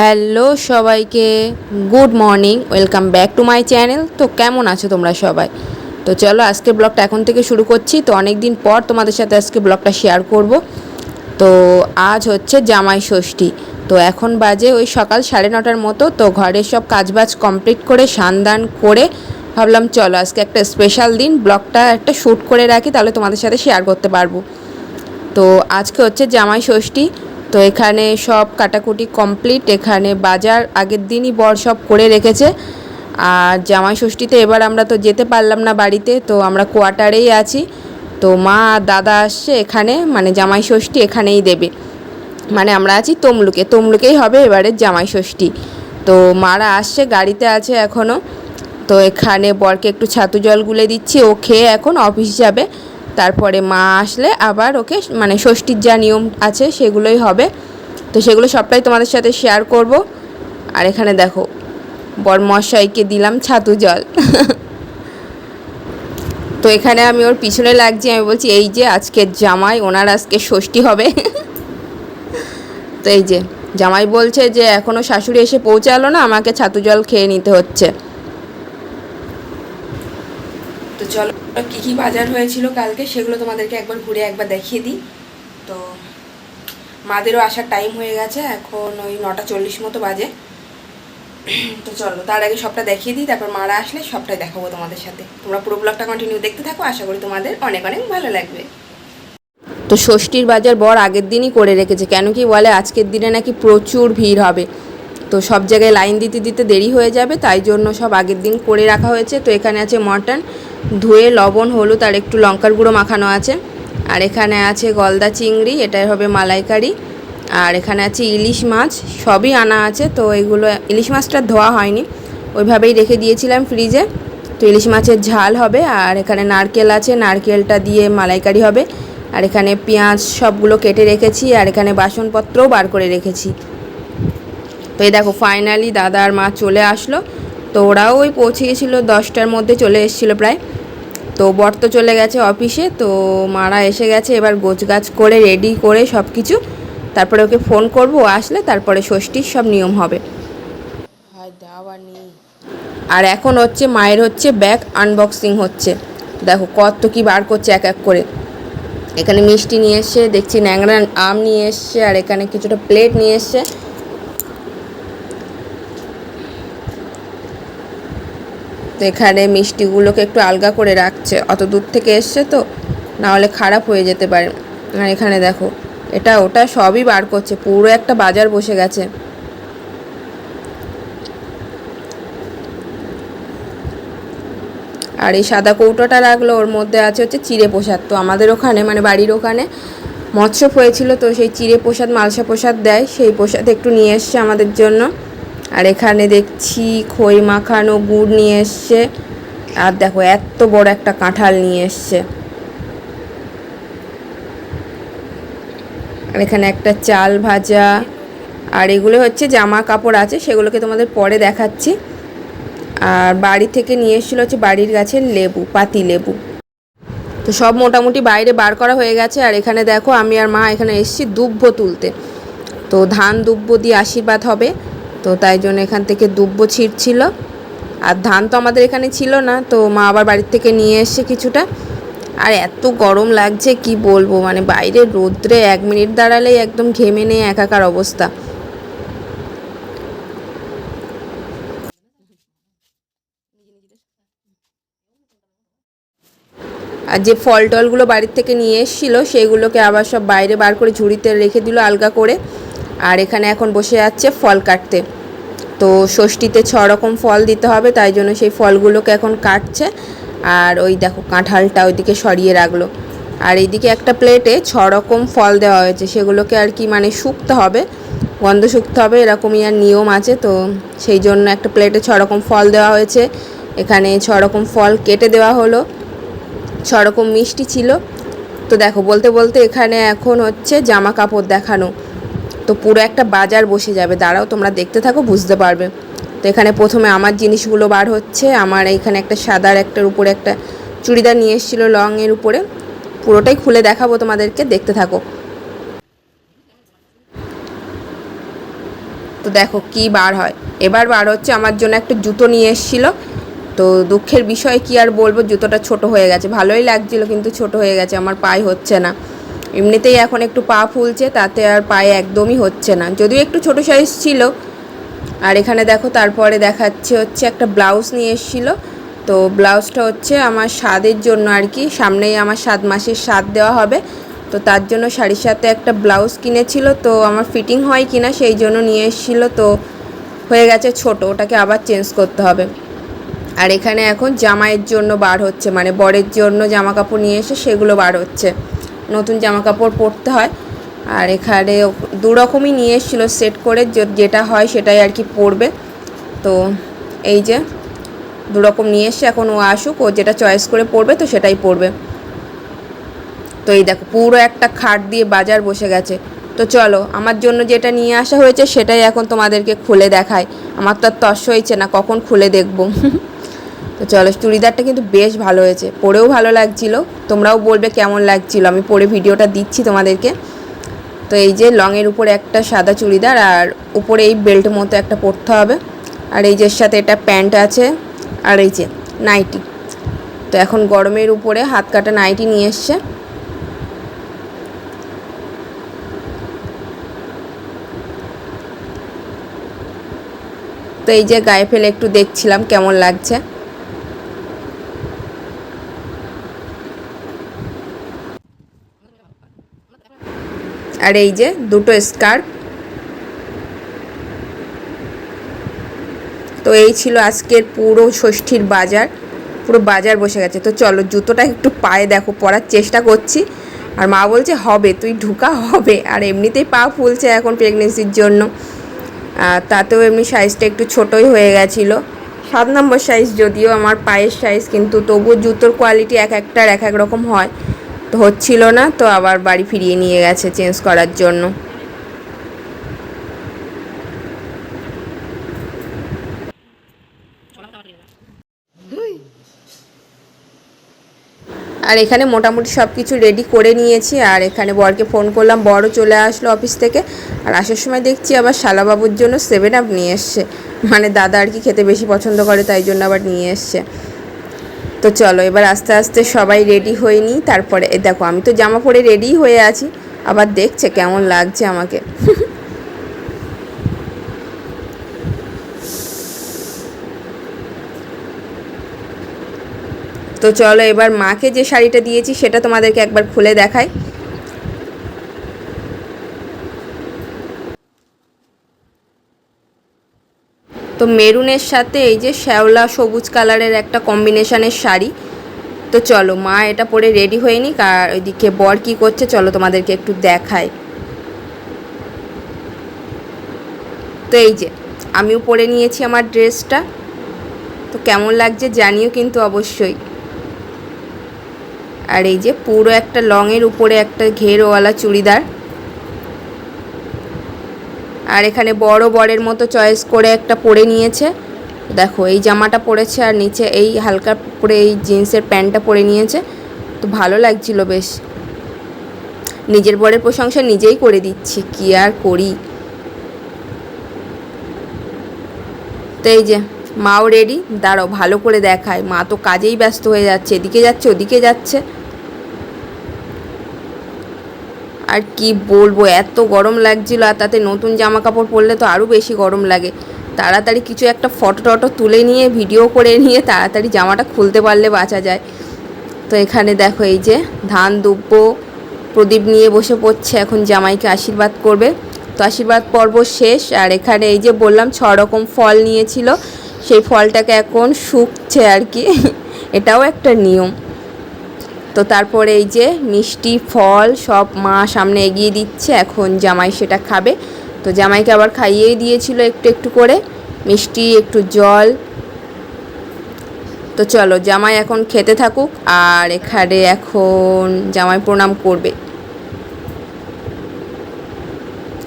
Hello সবাইকে, good morning, welcome back to my channel. তো কেমন আছো তোমরা সবাই? তো চলো আজকে ব্লগটা এখন থেকে শুরু করছি। তো অনেক দিন পর তোমাদের সাথে আজকে ব্লগটা শেয়ার করব। তো আজ হচ্ছে জামাই ষষ্ঠী। তো এখন বাজে ওই সকাল সাড়ে নটার মতো। তো ঘরের সব কাজবাজ কমপ্লিট করে সান্দান করে ভাবলাম চলো আজকে একটা স্পেশাল দিন, ব্লগটা একটা শ্যুট করে রাখি, তাহলে তোমাদের সাথে শেয়ার করতে পারব। তো আজকে হচ্ছে জামাই ষষ্ঠী। তো এখানে সব কাটাকুটি কমপ্লিট। এখানে বাজার আগের দিনই বর সব করে রেখেছে। আর জামাই ষষ্ঠীতে এবার আমরা তো যেতে পারলাম না বাড়িতে, তো আমরা কোয়ার্টারেই আছি। তো মা আর দাদা আসছে এখানে মানে জামাই ষষ্ঠী এখানেই দেবে। মানে আমরা আছি তমলুকে, তমলুকেই হবে এবারে জামাই ষষ্ঠী তো মারা আসছে, গাড়িতে আছে এখনও তো এখানে বরকে একটু ছাতু জল গুলে দিচ্ছি, ও খেয়ে এখন অফিস যাবে। তারপরে মা আসলে আবার ওকে মানে ষষ্ঠীর যা নিয়ম আছে সেগুলোই হবে। তো সেগুলো সবটাই তোমাদের সাথে শেয়ার করব। আর এখানে দেখো, বরমশাইকে দিলাম ছাতু জল। তো এখানে আমি ওর পিছনে লাগছি, আমি বলছি, এই যে আজকের জামাই, ওনার আজকে ষষ্ঠী হবে। তো এই যে, জামাই বলছে যে এখনও শাশুড়ি এসে পৌঁছালো না, আমাকে ছাতু জল খেয়ে নিতে হচ্ছে তো চলো, কী কী বাজার হয়েছিল কালকে সেগুলো তোমাদেরকে একবার ঘুরে একবার দেখিয়ে দিই। তো মাদেরও আসার টাইম হয়ে গেছে, এখন ওই নটা চল্লিশ মতো বাজে। তো চলো, তার আগে সবটা দেখিয়ে দিই, তারপর মারা আসলে সবটাই দেখাবো তোমাদের সাথে। তোমরা পুরো ব্লগটা কন্টিনিউ দেখতে থাকো, আশা করি তোমাদের অনেক অনেক ভালো লাগবে। তো ষষ্ঠীর বাজার বর আগের দিনই করে রেখেছে, কেন কি বলে আজকের দিনে নাকি প্রচুর ভিড় হবে। তো সব জায়গায় লাইন দিতে দিতে দেরি হয়ে যাবে, তাই জন্য সব আগের দিন করে রাখা হয়েছে। তো এখানে আছে মটন, ধুয়ে, লবণ, হলুদ আর একটু লঙ্কার গুঁড়ো মাখানো আছে। আর এখানে আছে গলদা চিংড়ি, এটাই হবে মালাইকারি। আর এখানে আছে ইলিশ মাছ, সবই আনা আছে, তো এগুলো ইলিশ মাছটা ধোয়া হয়নি। ওইভাবেই রেখে দিয়েছিলাম ফ্রিজে। তো ইলিশ মাছের ঝাল হবে, আর এখানে নারকেল আছে, নারকেলটা দিয়ে মালাইকারি হবে। আর এখানে পেঁয়াজ সবগুলো কেটে রেখেছি, আর এখানে বাসনপত্রও বার করে রেখেছি। তো এই দেখো ফাইনালি দাদা আর মা চলে আসলো। তো ওরাও ওই পৌঁছে গেছিল দশটার মধ্যে চলে এসেছিল প্রায়। তো বর তো চলে গেছে অফিসে তো মারা এসে গেছে এবার গোছগাছ করে রেডি করে সব কিছু তারপরে ওকে ফোন করব ও আসলে তারপরে ষষ্ঠীর সব নিয়ম হবে। আর এখন হচ্ছে মায়ের হচ্ছে ব্যাগ আনবক্সিং হচ্ছে। দেখো কত কি বার করছে এক এক করে। এখানে মিষ্টি নিয়ে এসছে দেখছি ন্যাংরা আম নিয়ে এসছে আর এখানে কিছুটা প্লেট নিয়ে এসছে। তো এখানে মিষ্টিগুলোকে একটু আলগা করে রাখছে। অত দূর থেকে এসছে তো না হলে খারাপ হয়ে যেতে পারে। আর এখানে দেখো, এটা ওটা সবই বার করছে, পুরো একটা বাজার বসে গেছে। আর এই সাদা কৌটোটা রাখল, ওর মধ্যে আছে হচ্ছে চিড়ে প্রসাদ। তো আমাদের ওখানে মানে বাড়ির ওখানে মৎস্য হয়েছিল, তো সেই চিড়ে প্রসাদ, মালসা প্রসাদ দেয়। সেই প্রসাদ একটু নিয়ে এসছে আমাদের জন্য। আর এখানে দেখছি খই মাখানো গুড় নিয়ে এসছে। আর দেখো, এত বড় একটা কাঁঠাল নিয়ে এসছে। আর এখানে একটা চাল ভাজা। আর এগুলো হচ্ছে জামা কাপড় আছে, সেগুলোকে তোমাদের পরে দেখাচ্ছি। আর বাড়ি থেকে নিয়ে এসেছিল হচ্ছে বাড়ির গাছের লেবু, পাতি লেবু। তো সব মোটামুটি বাইরে বার করা হয়ে গেছে। আর এখানে দেখো, আমি আর মা এখানে এসেছি দুব্ব তুলতে। তো ধান দুব্ব দিয়ে আশীর্বাদ হবে। তো তাই জন্য এখান থেকে দুব্ব ছিঁড়ছিল আর ধান তো আমাদের এখানে ছিল না, তো মা আবার বাড়ির থেকে নিয়ে এসছে কিছুটা। আর এত গরম লাগছে, কি বলব? মানে বাইরে রোদ্রে এক মিনিট দাঁড়ালেই একদম ঘেমে নেই একাকার অবস্থা। আর যে ফল টলগুলো বাড়ির থেকে নিয়ে এসেছিল, সেগুলোকে আবার সব বাইরে বার করে ঝুড়িতে রেখে দিল আলগা করে। আর এখানে এখন বসে যাচ্ছে ফল কাটতে। তো ষষ্ঠীতে ছ রকম ফল দিতে হবে, তাই জন্য সেই ফলগুলোকে এখন কাটছে। আর ওই দেখো কাঁঠালটা ওইদিকে সরিয়ে রাখল। আর এইদিকে একটা প্লেটে ছ রকম ফল দেওয়া হয়েছে, সেগুলোকে আর কি মানে শুকতে হবে, গন্ধ শুকতে হবে, এরকমই আর নিয়ম আছে। তো সেই জন্য একটা প্লেটে ছ রকম ফল দেওয়া হয়েছে। এখানে ছ রকম ফল কেটে দেওয়া হলো। ছ রকম মিষ্টি ছিল। তো দেখো বলতে বলতে এখানে এখন হচ্ছে জামা কাপড় দেখানো। তো পুরো একটা বাজার বসে যাবে। দাঁড়াও, তোমরা দেখতে থাকো, বুঝতে পারবে। তো এখানে প্রথমে আমার জিনিসগুলো বার হচ্ছে। আমার এইখানে একটা সাদার একটার উপরে একটা চুড়িদার নিয়ে এসেছিল লংয়ের উপরে। পুরোটাই খুলে দেখাবো তোমাদেরকে, দেখতে থাকো। তো দেখো কি বার হয়। এবার বার হচ্ছে আমার জন্য একটা জুতো নিয়ে এসেছিল। তো দুঃখের বিষয় কি আর বলব, জুতোটা ছোট হয়ে গেছে। ভালোই লাগছিল, কিন্তু ছোট হয়ে গেছে। আমার পায়ে হচ্ছে না। এমনিতেই এখন একটু পা ফুলছে, তাতে আর পায়ে একদমই হচ্ছে না। যদিও একটু ছোট সাইজ ছিল। আর এখানে দেখো, তারপরে দেখাচ্ছে হচ্ছে একটা ব্লাউজ নিয়ে এসেছিল। তো ব্লাউজটা হচ্ছে আমার স্বাদের জন্য আর কি। সামনেই আমার সাত মাসের স্বাদ দেওয়া হবে। তো তার জন্য শাড়ির সাথে একটা ব্লাউজ কিনেছিল। তো আমার ফিটিং হয় কিনা সেই জন্য নিয়ে এসেছিল। তো হয়ে গেছে ছোট, ওটাকে আবার চেঞ্জ করতে হবে। আর এখানে এখন জামাইয়ের জন্য বার হচ্ছে মানে বরের জন্য জামা কাপড় নিয়ে এসে সেগুলো বার হচ্ছে। নতুন জামা কাপড় পরতে হয়। আর এখানে দু রকমই নিয়ে এসেছিল সেট করে যেটা হয় সেটাই আর কি পরবে। তো এই যে দু রকম নিয়ে এসে এখন ও আসুক, ও যেটা চয়েস করে পরবে তো সেটাই পরবে। তো এই দেখো, পুরো একটা খাট দিয়ে বাজার বসে গেছে। তো চলো, আমার জন্য যেটা নিয়ে আসা হয়েছে সেটাই এখন তোমাদেরকে খুলে দেখায় আমার তো আর তস হয়েছে না, কখন খুলে দেখব? তো চলো, চুড়িদারটা কিন্তু বেশ ভালো হয়েছে। পরেও ভালো লাগছিল। তোমরাও বলবে কেমন লাগছিল। আমি পরে ভিডিওটা দিচ্ছি তোমাদেরকে। তো এই যে লংয়ের উপরে একটা সাদা চুড়িদার আর উপরে এই বেল্ট মতো একটা পরতে হবে। আর এই যে সাথে এটা প্যান্ট আছে আর এই যে নাইটি। তো এখন গরমের উপরে হাত কাটা নাইটি নিয়ে এসছে। তো এই যে গায়ে ফেলে একটু দেখছিলাম কেমন লাগছে। আর এই যে দুটো স্কার্ট তো এই ছিল আজকের পুরো ষষ্ঠীর বাজার, পুরো বাজার বসে গেছে। তো চলো জুতোটা একটু পায়ে দেখো, পরার চেষ্টা করছি। আর মা বলছে, হবে, তুই ঢুকা, হবে। আর এমনিতেই পা ফুলছে এখন প্রেগনেন্সির জন্য। তাতেও এমনি সাইজটা একটু ছোটই হয়ে গেছিল। সাত নম্বর সাইজ যদিও, আমার পায়ের সাইজ কিন্তু তবুও জুতোর কোয়ালিটি এক একটার এক এক রকম হয়। তো হচ্ছিল না, তো আবার বাড়ি ফিরিয়ে নিয়ে গেছে চেঞ্জ করার জন্য। আর এখানে মোটামুটি সব কিছু রেডি করে নিয়েছি, আর এখানে বরকে ফোন করলাম বড়ও চলে আসলো অফিস থেকে। আর আসার সময় দেখছি আবার শালাবাবুর জন্য সেভেন আপ নিয়ে এসছে। মানে দাদা আর কি খেতে বেশি পছন্দ করে, তাই জন্য আবার নিয়ে এসছে। তো চলো, এবার আস্তে আস্তে সবাই রেডি হয়ে নিই, তারপরে দেখো, আমি তো জামা পরে রেডি হয়ে আছি, আবার দেখছে কেমন লাগছে আমাকে। তো চলো, এবার মাকে যে শাড়িটা দিয়েছি, সেটা তোমাদেরকে একবার খুলে দেখাই। তো মেরুনের সাথে এই যে শ্যাওলা সবুজ কালারের একটা কম্বিনেশনের শাড়ি। তো চলো, মা এটা পরে রেডি হয়ে নিক, আর ওইদিকে বর কী করছে চলো তোমাদেরকে একটু দেখায় তো এই যে, আমিও পরে নিয়েছি আমার ড্রেসটা। তো কেমন লাগছে জানিও কিন্তু অবশ্যই। আর এই যে পুরো একটা লংয়ের উপরে একটা ঘেরওয়ালা চুড়িদার। আর এখানে বড় বরের মতো চয়েস করে একটা পরে নিয়েছে। দেখো, এই জামাটা পরেছে আর নিচে এই হালকা পরে এই জিন্সের প্যান্টটা পরে নিয়েছে। তো ভালো লাগছিল বেশ। নিজের বরের প্রশংসা নিজেই করে দিচ্ছি, কি আর করি? তো এই যে, মাও রেডি দাঁড়াও, ভালো করে দেখায়। মা তো কাজেই ব্যস্ত হয়ে যাচ্ছে, এদিকে যাচ্ছে, ওদিকে যাচ্ছে। আর কি বলব, এত গরম লাগছিল আর তাতে নতুন জামা কাপড় পরলে তো আরও বেশি গরম লাগে। তাড়াতাড়ি কিছু একটা ফটো টটো তুলে নিয়ে, ভিডিও করে নিয়ে তাড়াতাড়ি জামাটা খুলতে পারলে বাঁচা যায়। তো এখানে দেখো এই যে ধান দুব্য প্রদীপ নিয়ে বসে পড়ছে, এখন জামাইকে আশীর্বাদ করবে। তো আশীর্বাদ পর্ব শেষ, আর এখানে এই যে বললাম ছ রকম ফল নিয়েছিল, সেই ফলটাকে এখন শুকছে আর কি, এটাও একটা নিয়ম। তো তারপরে এই যে মিষ্টি, ফল সব মা সামনে এগিয়ে দিচ্ছে, এখন জামাই সেটা খাবে। তো জামাইকে আবার খাইয়েই দিয়েছিল একটু একটু করে, মিষ্টি, একটু জল। তো চলো, জামাই এখন খেতে থাকুক, আর এখানে এখন জামাই প্রণাম করবে।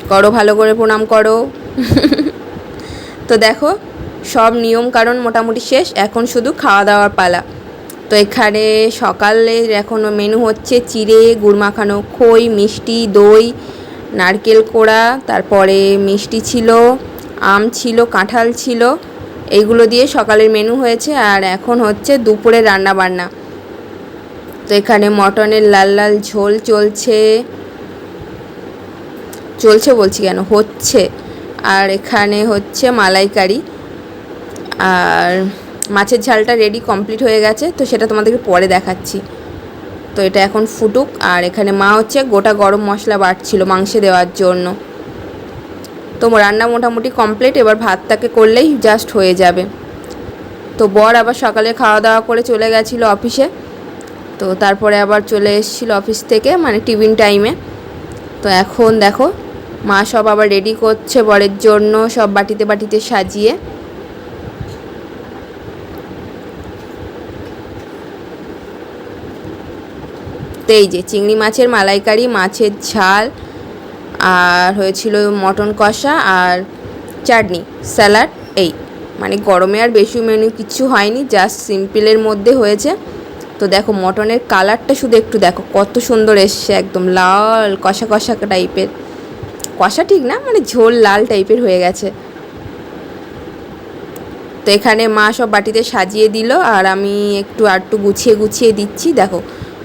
করো, ভালো করে প্রণাম করো। তো দেখো, সব নিয়ম কারণ মোটামুটি শেষ, এখন শুধু খাওয়া দাওয়ার পালা। তো এখানে সকালে এখনও মেনু হচ্ছে চিড়ে গুড় মাখানো খই, মিষ্টি, দই, নারকেল কোড়া, তারপরে মিষ্টি ছিল, আম ছিল, কাঁঠাল ছিল, এইগুলো দিয়ে সকালের মেনু হয়েছে আর এখন হচ্ছে দুপুরে রান্না বান্না তো এখানে মটনের লাল লাল ঝোল চলছে। চলছে বলছি কেন? হচ্ছে। আর এখানে হচ্ছে মালাইকারি। আর মাছের ঝালটা রেডি কমপ্লিট হয়ে গেছে, তো সেটা তোমাদেরকে পরে দেখাচ্ছি। তো এটা এখন ফুটুক, আর এখানে মা হচ্ছে গোটা গরম মশলা বাটছিল মাংসে দেওয়ার জন্য। তো রান্না মোটামুটি কমপ্লিট এবার ভাতটাকে করলেই জাস্ট হয়ে যাবে। তো বর আবার সকালে খাওয়া দাওয়া করে চলে গেছিল অফিসে তো তারপরে আবার চলে এসেছিল অফিস থেকে মানে টিফিন টাইমে তো এখন দেখো, মা সব আবার রেডি করছে বরের জন্য, সব বাটিতে বাটিতে সাজিয়ে। তো যে চিংড়ি মাছের মালাইকারি, মাছের ঝাল, আর হয়েছিল মটন কষা আর চাটনি, স্যালাড, এই। মানে গরমে আর বেশি মেনু কিছু হয়নি জাস্ট সিম্পলের মধ্যে হয়েছে। তো দেখো মটনের কালারটা শুধু একটু দেখো, কত সুন্দর এসছে একদম লাল কষা কষা টাইপের কষা ঠিক না মানে ঝোল লাল টাইপের হয়ে গেছে। তো এখানে মা সব বাটিতে সাজিয়ে দিল, আর আমি একটু আরটু গুছিয়ে গুছিয়ে দিচ্ছি, দেখো।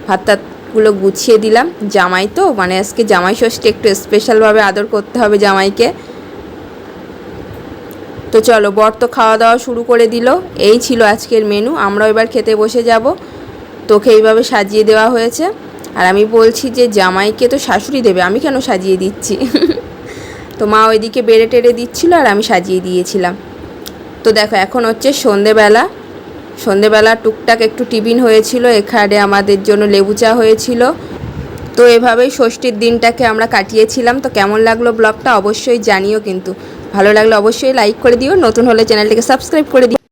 ভাত টাতগুলো গুছিয়ে দিলাম। জামাই তো মানে আজকে জামাই ষষ্ঠী একটু স্পেশালভাবে আদর করতে হবে জামাইকে। তো চলো, বর তো খাওয়া দাওয়া শুরু করে দিল। এই ছিল আজকের মেনু আমরাও এবার খেতে বসে যাব। তোকে এইভাবে সাজিয়ে দেওয়া হয়েছে। আর আমি বলছি যে, জামাইকে তো শাশুড়ি দেবে, আমি কেন সাজিয়ে দিচ্ছি? তো মা ওইদিকে বেড়ে টেড়ে দিচ্ছিল আর আমি সাজিয়ে দিয়েছিলাম। তো দেখো, এখন হচ্ছে সন্ধেবেলা। সন্ধেবেলা টুকটাক একটু টিফিন হয়েছিল, এখানে আমাদের জন্য লেবু চা হয়েছিল। তো এভাবেই ষষ্ঠীর দিনটাকে আমরা কাটিয়েছিলাম। তো কেমন লাগল ব্লগটা অবশ্যই জানিও কিন্তু। ভালো লাগলে অবশ্যই লাইক করে দিও, নতুন হলে চ্যানেলটিকে সাবস্ক্রাইব করে দিও।